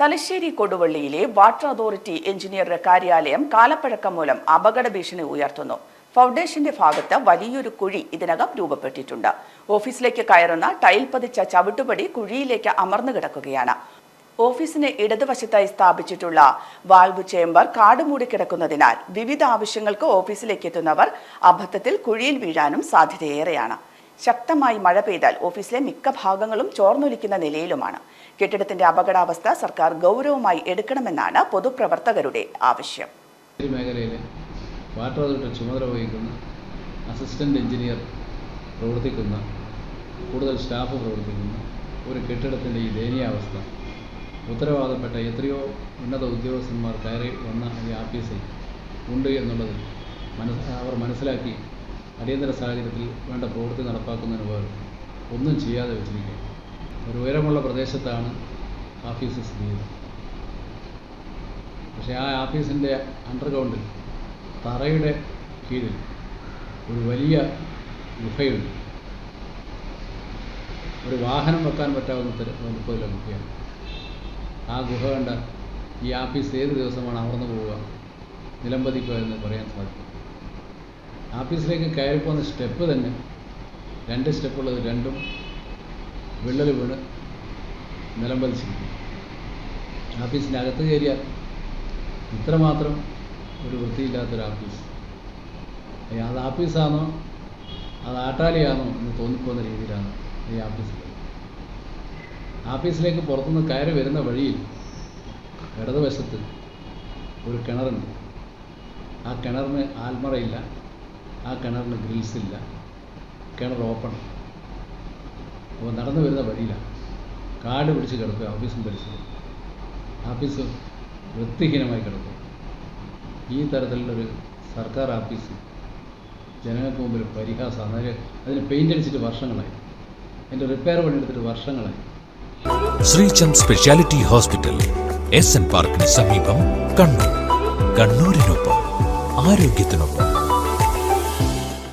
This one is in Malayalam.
തലശ്ശേരി കൊടുവള്ളിയിലെ വാട്ടർ അതോറിറ്റി എഞ്ചിനീയറുടെ കാര്യാലയം കാലപ്പഴക്കം മൂലം അപകട ഭീഷണി ഉയർത്തുന്നു. ഫൗണ്ടേഷന്റെ ഭാഗത്ത് വലിയൊരു കുഴി ഇതിനകം രൂപപ്പെട്ടിട്ടുണ്ട്. ഓഫീസിലേക്ക് കയറുന്ന ടൈൽ പതിച്ച ചവിട്ടുപടി കുഴിയിലേക്ക് അമർന്നു കിടക്കുകയാണ്. ഓഫീസിന് ഇടതുവശത്തായി സ്ഥാപിച്ചിട്ടുള്ള വാൽവ് ചേംബർ കാടുമൂടി കിടക്കുന്നതിനാൽ വിവിധ ആവശ്യങ്ങൾക്ക് ഓഫീസിലേക്ക് എത്തുന്നവർ അബദ്ധത്തിൽ കുഴിയിൽ വീഴാനും സാധ്യതയേറെയാണ്. ശക്തമായി മഴ പെയ്താൽ ഓഫീസിലെ മിക്ക ഭാഗങ്ങളും ചോർന്നൊലിക്കുന്ന നിലയിലുമാണ്. കെട്ടിടത്തിന്റെ അപകടാവസ്ഥ സർക്കാർ ഗൗരവമായി എടുക്കണമെന്നാണ് പൊതുപ്രവർത്തകരുടെ ആവശ്യം. ഈ മേഖലയിൽ വാട്ടർ അതോറിറ്റി ചുമതല വഹിക്കുന്ന അസിസ്റ്റന്റ് എഞ്ചിനീയർ പ്രവർത്തിക്കുന്ന കൂടുതൽ സ്റ്റാഫ് പ്രവർത്തിക്കുന്ന ഒരു കെട്ടിടത്തിന്റെ ഈ ദയനീയാവസ്ഥ ഉത്തരവാദപ്പെട്ട എത്രയോ ഉന്നത ഉദ്യോഗസ്ഥന്മാർ കയറി വന്ന ഈ ആഫീസിൽ ഉണ്ട് എന്നുള്ളത് മനസ്സ് അവർ മനസ്സിലാക്കി അടിയന്തര സാഹചര്യത്തിൽ വേണ്ട പ്രവൃത്തി നടപ്പാക്കുന്നതിന് പകരം ഒന്നും ചെയ്യാതെ വെച്ചിരിക്കുക ഒരു ഉയരമുള്ള പ്രദേശത്താണ് ഓഫീസ് സ്ഥിതി ചെയ്യുന്നത്. പക്ഷേ ആ ഓഫീസിന്റെ അണ്ടർഗ്രൗണ്ടിൽ തറയുടെ കീഴിൽ ഒരു വലിയ ഗുഹയുണ്ട്. ഒരു വാഹനം വെക്കാൻ പറ്റാവുന്ന വലുപ്പമുള്ള ഗുഹയാണ് ആ ഗുഹ കണ്ട ഈ ആഫീസ് ഏത് ദിവസമാണ് അമർന്നു പോവുക? നിലംപതിക്കുക എന്ന് പറയാൻ സാധിക്കും. ആഫീസിലേക്ക് കയറിപ്പോകുന്ന സ്റ്റെപ്പ് തന്നെ. രണ്ട് സ്റ്റെപ്പുള്ളത് രണ്ടും വിള്ളൽ വീണ് നിലംപതിച്ചിരിക്കും ആഫീസിന്റെ അകത്ത് കയറിയാൽ ഇത്രമാത്രം ഒരു വൃത്തിയില്ലാത്തൊരു ആഫീസ്. അത് ആഫീസാണോ അത് ആട്ടാലിയാണോ എന്ന് തോന്നിപ്പോകുന്ന രീതിയിലാണ് ഈ ആഫീസിൽ ആഫീസിലേക്ക് പുറത്തുനിന്ന് കയറി വരുന്ന വഴിയിൽ ഇടതുവശത്ത് ഒരു കിണറുണ്ട്. ആ കിണറിന് ആൽമറയില്ല. ആ കിണറിന് ഗ്രിൽസ് ഇല്ല കിണർ ഓപ്പൺ അപ്പോൾ നടന്നു വരുന്ന വഴിയിലാണ് കാട് പിടിച്ച് കിടക്കുക ഓഫീസും പരിസരം ആഫീസ് വൃത്തിഹീനമായി കിടക്കും. ഈ തരത്തിലുള്ളൊരു സർക്കാർ ആഫീസ് ജനങ്ങൾക്ക് മുമ്പിൽ പരിഹാസമാണ് അതിന് അതിന് പെയിന്റ് അടിച്ചിട്ട് വർഷങ്ങളായി. അതിന്റെ റിപ്പയർ പണിയെടുത്തിട്ട് വർഷങ്ങളായി. Sreechand speciality hospital S N പാർക്കിന് സമീപം കണ്ണൂർ. കണ്ണൂരിനൊപ്പം ആരോഗ്യത്തിനൊപ്പം.